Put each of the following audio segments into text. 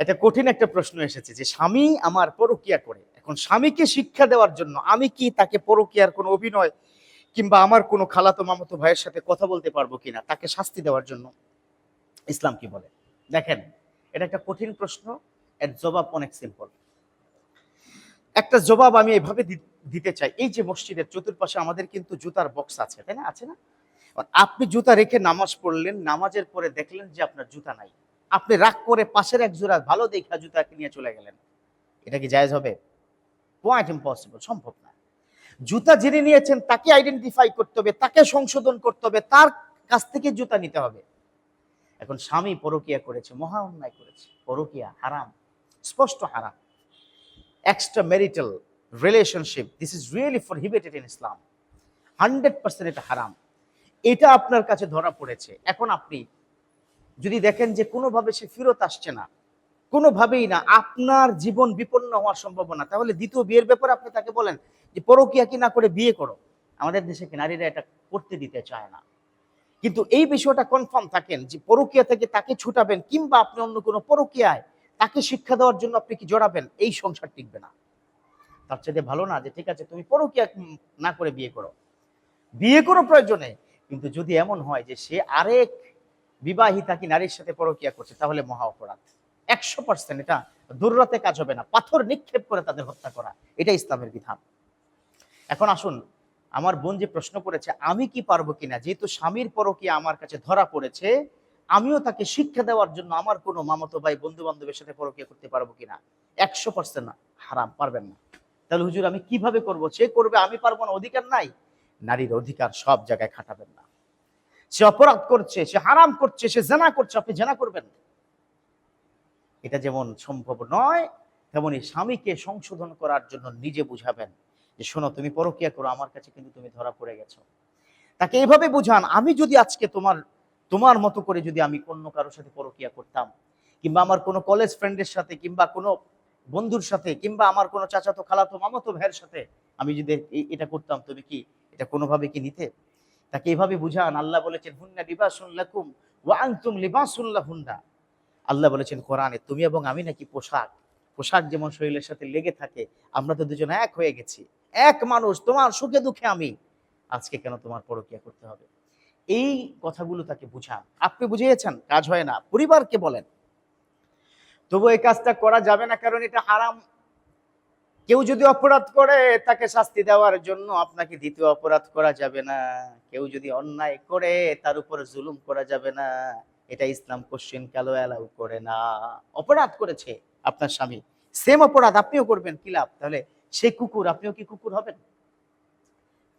এটা কঠিন একটা প্রশ্ন এসেছে যে স্বামী আমার পরকিয়া করে। এখন স্বামীকে শিক্ষা দেওয়ার জন্য আমি কি তাকে পরকিয়ার কোনো অভিনয় কিংবা আমার কোনো খালাতো মামাতো ভাইয়ের সাথে কথা বলতে পারব কিনা, তাকে শাস্তি দেওয়ার জন্য? ইসলাম কি বলে? দেখেন, এটা একটা কঠিন প্রশ্ন, এর জবাব অনেক সিম্পল একটা জবাব আমি এভাবে দিতে চাই, এই যে মসজিদের চতুর্পাশে আমাদের কিন্তু জুতার বক্স আছে, তাই না? আছে না? আপনি জুতা রেখে নামাজ পড়লেন, নামাজের পরে দেখলেন যে আপনার জুতা নাই। আপনি রাগ করে পাশের এক জোড়া ভালো দেখা জুতাকে নিয়ে চলে গেলেন। এটা কি জায়েজ হবে? কোয়াইট ইম্পসিবল সম্ভব না। জুতা যিনি নিয়েছেন, তাকে আইডেন্টিফাই করতে হবে, তাকে সংশোধন করতে হবে, তার কাছ থেকে জুতা নিতে হবে। এখন স্বামী পরকিয়া করেছে, মহা অন্যায় করেছে। পরকিয়া হারাম, স্পষ্ট হারাম। Extra marital relationship this is really prohibited in Islam hundred percent এটা হারাম। এটা আপনার কাছে ধরা পড়েছে। এখন আপনি যদি দেখেন যে কোনোভাবে সে ফেরত আসছে না, কোনোভাবেই না, আপনার জীবন বিপন্ন হওয়ার সম্ভাবনা, তাহলে দ্বিতীয় বিয়ের ব্যাপারে আপনি তাকে বলেন যে পরকিয়া কি না করে বিয়ে করো। আমাদের দেশে নারীরা এটা করতে দিতে চায় না? কিন্তু এই বিষয়টা কনফার্ম থাকেন যে পরকিয়া থেকে তাকে ছুটাবেন কিংবা আপনি অন্য কোনো পরকিয়ায় তাকে শিক্ষা দেওয়ার জন্য আপনি কি জড়াবেন, এই সংসার টিকবে না। তার চাইতে ভালো না যে ঠিক আছে, তুমি পরকিয়া না করে বিয়ে করো। বিয়ে করো প্রয়োজনে, কিন্তু যদি এমন হয় যে সে আরেক বিবাহিতা কি নারীর সাথে পরকিয়া করছে, তাহলে মহা অপরাধ। একশো পার্সেন্ট এটা দুর্রাতে কাজ হবে না, পাথর নিক্ষেপ করে তাদের হত্যা করা, এটা ইসলামের বিধান। এখন আসুন, আমার বোন যে প্রশ্ন করেছে, আমি কি পারব কিনা? যেহেতু স্বামীর পরকিয়া আমার কাছে ধরা পড়েছে, আমিও তাকে শিক্ষা দেওয়ার জন্য আমার কোনো মামাতো ভাই বন্ধু বান্ধবের সাথে পরকিয়া করতে পারব কিনা? একশো পার্সেন্ট না, হারাম, পারবেন না। তাহলে হুজুর, আমি কীভাবে করব? সে করবে, আমি পারব না, অধিকার নাই? নারীর অধিকার সব জায়গায় খাটাবেন না। সে অপরাধ করছে, সে হারাম করছে, সে জেনা করছে, আপনি জেনা করবেন। এটা যেমন সম্ভব নয়, তেমনি স্বামীকে সংশোধন করার জন্য নিজে বুঝাবেন যে, শোনো, তুমি পরকিয়া করো, আমার কাছে কিন্তু তুমি ধরা পড়ে গেছো। তাকে এইভাবে বুঝান, আমি যদি আজকে তোমার তোমার মতো করে যদি আমি অন্য কারোর সাথে পরকিয়া করতাম, কিংবা আমার কোনো কলেজ ফ্রেন্ডের সাথে, কিংবা কোনো বন্ধুর সাথে, কিংবা আমার কোনো চাচাতো, খালাতো, মামাতো ভাইয়ের সাথে আমি যদি এটা করতাম, তুমি কি এটা কোনোভাবে কি নিতে? তাকে এভাবে বুঝান, আল্লাহ বলেছেন, হুন্না লিবাসুন লাকুম ওয়া আনতুম লিবাসুন আল্লাহ বলেছেন, কোরআনে তুমি এবং আমি নাকি পোশাক। পোশাক যেমন শরীরের সাথে লেগে থাকে, আমরা তো দুজন এক হয়ে গেছি। এক মানুষ, তোমার সুখে দুঃখে আমি। আজকে কেন তোমার পরকিয়া করতে হবে? এই কথাগুলো তাকে বুঝান। আপনি বুঝিয়েছেন, কাজ হয় না। পরিবারকে বলেন। তবু এই কাজটা করা যাবে না, কারণ এটা হারাম। কেউ যদি অপরাধ করে, তাকে শাস্তি দেওয়ার জন্য আপনাকে দ্বিতীয় অপরাধ করা যাবে না। কেউ যদি অন্যায় করে, তার উপরে জুলুম করা যাবে না। এটা ইসলাম কোশ্চেন কালো অ্যালাউ করে না? অপরাধ করেছে আপনার স্বামী। সেম অপরাধ আপনিও করবেন, কি লাভ? তাহলে সে কুকুর, আপনিও কি কুকুর হবেন?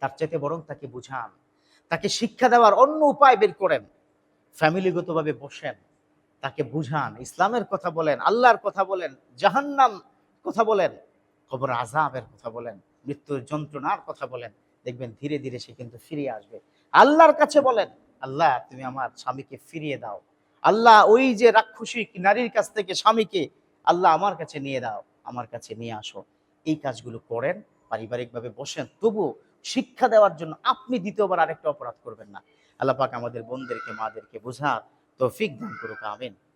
তার চাইতে বরং তাকে বুঝান। তাকে শিক্ষা দেওয়ার অন্য উপায় বের করেন। ফ্যামিলিগতভাবে বসেন। তাকে বুঝান। ইসলামের কথা বলেন, আল্লাহর কথা বলেন জাহান্নাম কথা বলেন, কবর আজাবের কথা বলেন, মৃত্যুর যন্ত্রণার কথা বলেন। দেখবেন ধীরে ধীরে সে কিন্তু ফিরে আসবে। আল্লাহর কাছে বলেন, আল্লাহ, তুমি আমার স্বামীকে ফিরিয়ে দাও। আল্লাহ, ওই যে রাক্ষসী নারীর কাছ থেকে স্বামীকে আল্লাহ আমার কাছে নিয়ে দাও, আমার কাছে নিয়ে আসো। এই কাজগুলো করেন, পারিবারিকভাবে বসেন। তবু শিক্ষা দেওয়ার জন্য আপনি দ্বিতীয়বার আরেকটা অপরাধ করবেন না। আল্লাহ পাক আমাদের বোনদেরকে, মাদেরকে বোঝা তৌফিক দান করুক, আমিন।